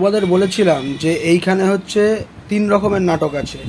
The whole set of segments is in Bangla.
তোমাদের বলেছিলাম যে এইখানে হচ্ছে তিন রকমের নাটক আছে।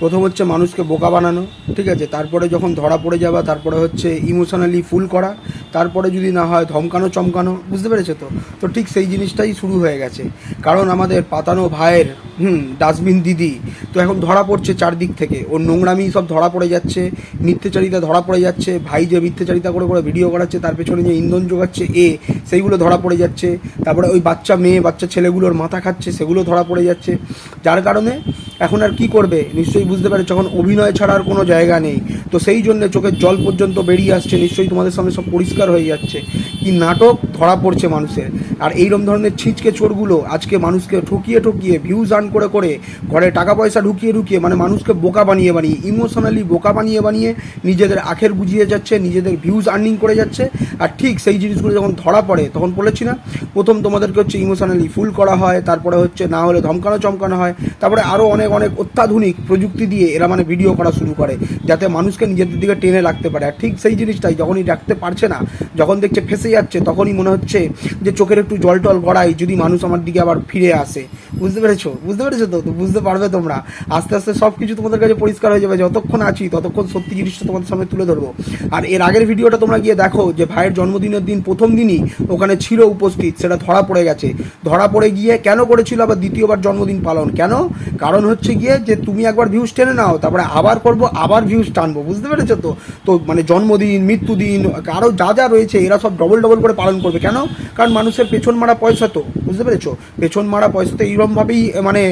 প্রথম হচ্ছে মানুষকে বোকা বানানো, ঠিক আছে? তারপরে যখন ধরা পড়ে যাওয়া তারপরে হচ্ছে ইমোশনালি ফুল করা তারপরে যদি না হয় ধমকানো চমকানো, বুঝতে পেরেছ তো? তো ঠিক সেই জিনিসটাই শুরু হয়ে গেছে। কারণ আমাদের পাতানো ভাইয়ের, হুম, ডাস্টবিন দিদি, তো এখন ধরা পড়ছে চারদিক থেকে। ওর নোংরামি সব ধরা পড়ে যাচ্ছে, মিথ্যেচারিতা ধরা পড়ে যাচ্ছে, ভাই যে মিথ্যেচারিতা করে করে ভিডিও করাচ্ছে, তার পেছনে যে ইন্ধন যোগাচ্ছে, এ, সেইগুলো ধরা পড়ে যাচ্ছে। তারপরে ওই বাচ্চা মেয়ে, বাচ্চা ছেলেগুলোর মাথা খাচ্ছে, সেগুলো ধরা পড়ে যাচ্ছে। যার কারণে এখন আর কি করবে, নিশ্চয়ই বুঝতে পারে যখন অভিনয় ছাড়া আর কোনো জায়গা নেই। তো সেই জন্য চোখের জল পর্যন্ত বেরিয়ে আসছে, নিশ্চয়ই তোমাদের সামনে সব পরিষ্কার হয়ে যাচ্ছে। কি নাটক? ধরা পড়ছে মানুষের। আর এইরকম ধরনের ছিচকে চোরগুলো আজকে মানুষকে ঠকিয়ে ঠকিয়ে ভিউজ আর্ন করে করে, ঘরে টাকা পয়সা ঢুকিয়ে ঢুকিয়ে মানে মানুষকে বোকা বানিয়ে বানিয়ে ইমোশনালি বোকা বানিয়ে বানিয়ে নিজেদের আখের বুঝিয়ে যাচ্ছে, নিজেদের ভিউজ আর্নিং করে যাচ্ছে। আর ঠিক সেই জিনিসগুলো যখন ধরা পড়ে, তখন বলেছি না, প্রথম তোমাদেরকে হচ্ছে ইমোশনালি ফুল করা হয়, তারপরে হচ্ছে না হলে ধমকানো চমকানো হয়, তারপরে আরও অনেক অনেক অত্যাধুনিক প্রযুক্তি দিয়ে এরা মানে ভিডিও করা শুরু করে, যাতে মানুষকে নিজেদের দিকে টেনে রাখতে পারে। আর ঠিক সেই জিনিসটাই, যখনই রাখতে পারছে না যখন দেখছে ফেসে যাচ্ছে, তখনই মনে হচ্ছে যে চোখের একটু জল টল গড়াই, যদি মানুষ আমার দিকে আবার ফিরে আসে। বুঝতে পেরেছ? বুঝতে পেরেছ তো? বুঝতে পারবে তোমরা। আস্তে আস্তে সব কিছু তোমাদের কাছে পরিষ্কার হয়ে যাবে। যতক্ষণ আছি, ততক্ষণ সত্যি জিনিসটা তোমাদের সামনে তুলে ধরবো। আর এর আগের ভিডিওটা তোমরা গিয়ে দেখো যে ভাইয়ের জন্মদিনের দিন প্রথম দিনই ওখানে ছিল উপস্থিত। সেটা ধরা পড়ে গেছে। ধরা পড়ে গিয়ে কেন করেছিল আবার দ্বিতীয়বার জন্মদিন পালন? কেন? কারণ হচ্ছে গিয়ে যে তুমি একবার ভিউজ টেনে নাও, তারপরে আবার করব, আবার ভিউজ টানবো। বুঝতে পেরেছ তো? তো মানে জন্মদিন, মৃত্যুদিন আরও যা যা রয়েছে, এরা সব ডবল ডবল করে পালন করবে। কেন? কারণ মানুষের পেছন মারা পয়সা তো, বুঝতে পেরেছ? পেছন মারা পয়সা তো এইরকমভাবেই মানে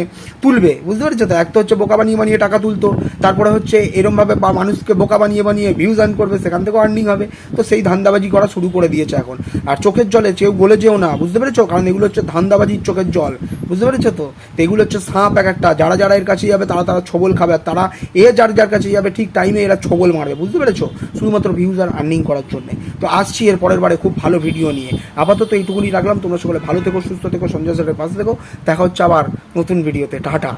তুলবে, বুঝতে পেরেছ তো? এক তো হচ্ছে বোকা বানিয়ে বানিয়ে টাকা তুলতো, তারপরে হচ্ছে এরমভাবে বা মানুষকে বোকা বানিয়ে বানিয়ে ভিউজ আর্ন করবে, সেখান থেকেও আর্নিং হবে। তো সেই ধান্দাবাজি করা শুরু করে দিয়েছে এখন। আর চোখের জলে কেউ গলে যেও না, বুঝতে পেরেছ? কারণ এগুলো হচ্ছে ধান্দাবাজির চোখের জল, বুঝতে পেরেছ তো? তো এগুলো হচ্ছে সাপ এক একটা, যারা যারা এর কাছে যাবে তারা তারা ছবল খাবে, আর তারা এ যার যার কাছে যাবে, ঠিক টাইমে এরা ছবল মারবে, বুঝতে পেরেছ? শুধুমাত্র ভিউজ আর আর্নিং করার জন্যে। তো আসছি এর পরের বারে খুব ভালো ভিডিও নিয়ে। আপাতত এইটুকুনি রাখলাম, তোমরা সকলে ভালো থেকো, সুস্থ থেকো, সঞ্জয় স্যারের পাশে থেকো। দেখা হচ্ছে আবার নতুন ভিডিওতে টাটা।